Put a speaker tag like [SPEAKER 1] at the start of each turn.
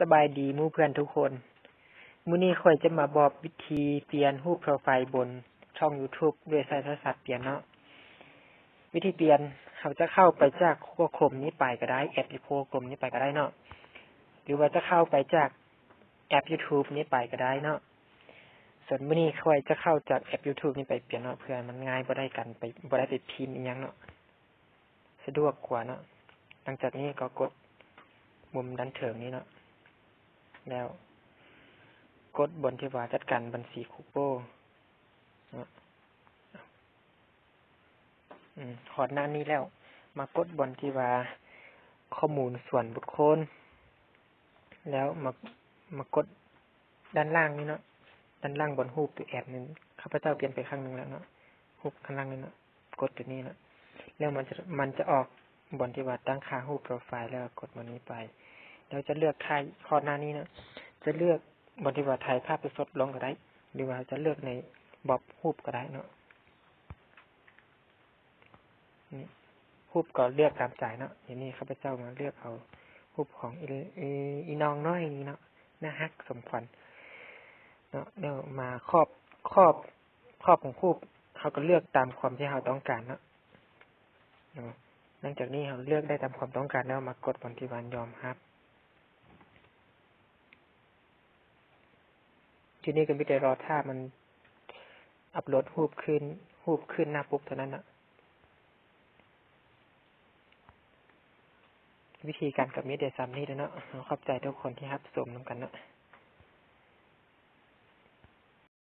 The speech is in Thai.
[SPEAKER 1] สบายดีหมู่เพื่อนทุกคน มื้อนี้ข่อยจะมาบอกวิธีเปลี่ยนรูปโปรไฟล์บนช่อง YouTube ด้วยใช้โทรศัพท์เปลี่ยนเนาะ วิธีเปลี่ยนเขาจะเข้าไปจากโครมนี้ไปก็ได้ แอปโครมนี้ไปก็ได้เนาะ หรือว่าจะเข้าไปจากแอป YouTube นี้ไปก็ได้เนาะ ส่วนมื้อนี้ข่อยจะเข้าจากแอป YouTube นี้ไปเปลี่ยนเนาะเพื่อนมันง่ายบ่ได้กันไปบ่ได้ไปพิมพ์อีหยังเนาะ สะดวกกว่าเนาะ หลังจากนี้ก็กดมุมด้านเถิงนี้เนาะ แล้ว กดบนที่ว่าจัดการบัญชีคูโป้เนาะอืมขอดหน้านี้แล้ว มากดบนที่ว่าข้อมูลส่วนบุคคล แล้วมามากดด้านล่างนี้เนาะด้านล่างบนรูปตัวแอปนึงข้าพเจ้าเปลี่ยนไปข้างหนึงแล้วเนาะรูปข้างล่างนี้เนาะกดตัวนี้เนาะแล้วมันจะมันจะออกบนที่ว่าตั้งค่ารูปโปรไฟล์แล้วกดมันนี้ไป แล้วจะเลือกค่าข้อหน้านี้นะจะเลือกบนที่ว่าถ่ายภาพไปสดลงก็ได้ หรือว่าจะเลือกในบอบรูปก็ได้เนาะนี่รูปก็เลือกตามใจเนาะอย่างนี้ข้าพเจ้ามาเลือกเอารูปของอีน้องน้อยนี้เนาะน่าฮักสมควรเนาะแล้วมาครอบครอบครอบของรูปเขาก็เลือกตามความที่เราต้องการเนาะหลังจากนี้เราเลือกได้ตามความต้องการแล้วมากดบนที่วันยอมครับ ทีนี้ก็มีแต่รอท่ามันอัปโหลดรูปขึ้นรูปขึ้นหน้าปุ๊บเท่านั้นนะวิธีการกับมีเดซัมนี่แล้วเนาะขอบใจทุกคนที่รับชมน้ำกันเนาะ